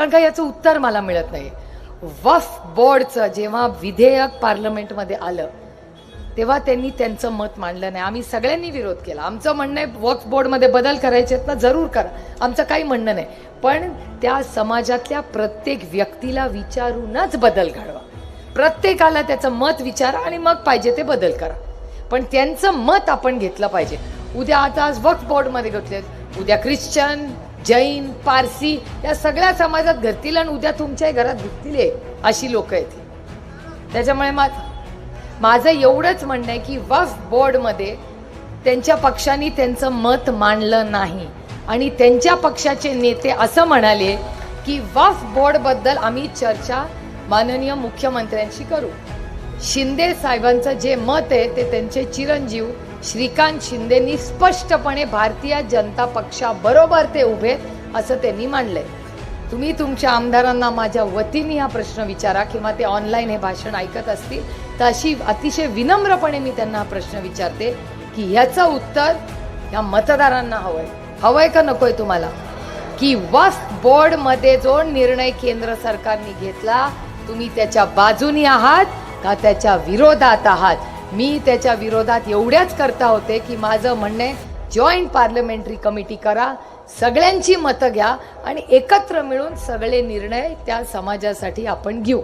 कारण का याचं उत्तर मला मिळत नाही. वफ बोर्डचं जेव्हा विधेयक पार्लमेंटमध्ये आलं तेव्हा त्यांनी त्यांचं मत मांडलं नाही. आम्ही सगळ्यांनी विरोध केला. आमचं म्हणणं आहे वक्फ बोर्डमध्ये बदल करायचे आहेत ना जरूर करा. आमचं काही म्हणणं नाही. पण त्या समाजातल्या प्रत्येक व्यक्तीला विचारूनच बदल घडवा. प्रत्येकाला त्याचं मत विचारा आणि मग पाहिजे ते बदल करा. पण त्यांचं मत आपण घेतलं पाहिजे. उद्या आता आज वक्फ बोर्डमध्ये घेतले उद्या ख्रिश्चन जैन पारसी या सगळ्या समाजात घरतील आणि उद्या तुमच्याही घरात घुसतील आहे अशी लोक आहेत. त्याच्यामुळे मा माझं एवढंच म्हणणं आहे की वफ बोर्डमध्ये त्यांच्या पक्षांनी त्यांचं मत मांडलं नाही. आणि त्यांच्या पक्षाचे नेते असं म्हणाले की वफ बोर्डबद्दल आम्ही चर्चा माननीय मुख्यमंत्र्यांशी करू. शिंदे साहेबांचं जे मत आहे ते त्यांचे चिरंजीव श्रीकांत शिंदेनी स्पष्टपणे भारतीय जनता पक्षाबरोबर ते उभे असं त्यांनी मांडलंय. तुम्ही तुमच्या आमदारांना माझ्या वतीने हा प्रश्न विचारा किंवा ते ऑनलाईन हे भाषण ऐकत असतील तर अशी अतिशय विनम्रपणे मी त्यांना हा प्रश्न विचारते की ह्याचं उत्तर या मतदारांना हवंय. हवंय का नकोय तुम्हाला? की वक्फ बोर्डमध्ये जो निर्णय केंद्र सरकारने घेतला तुम्ही त्याच्या बाजूनी आहात का त्याच्या विरोधात आहात? मी त्याच्या विरोधात एवढ्याच करता होते की माझं म्हणणे जॉईंट पार्लमेंटरी कमिटी करा सगळ्यांची मतं घ्या आणि एकत्र मिळून सगळे निर्णय त्या समाजासाठी आपण घेऊ.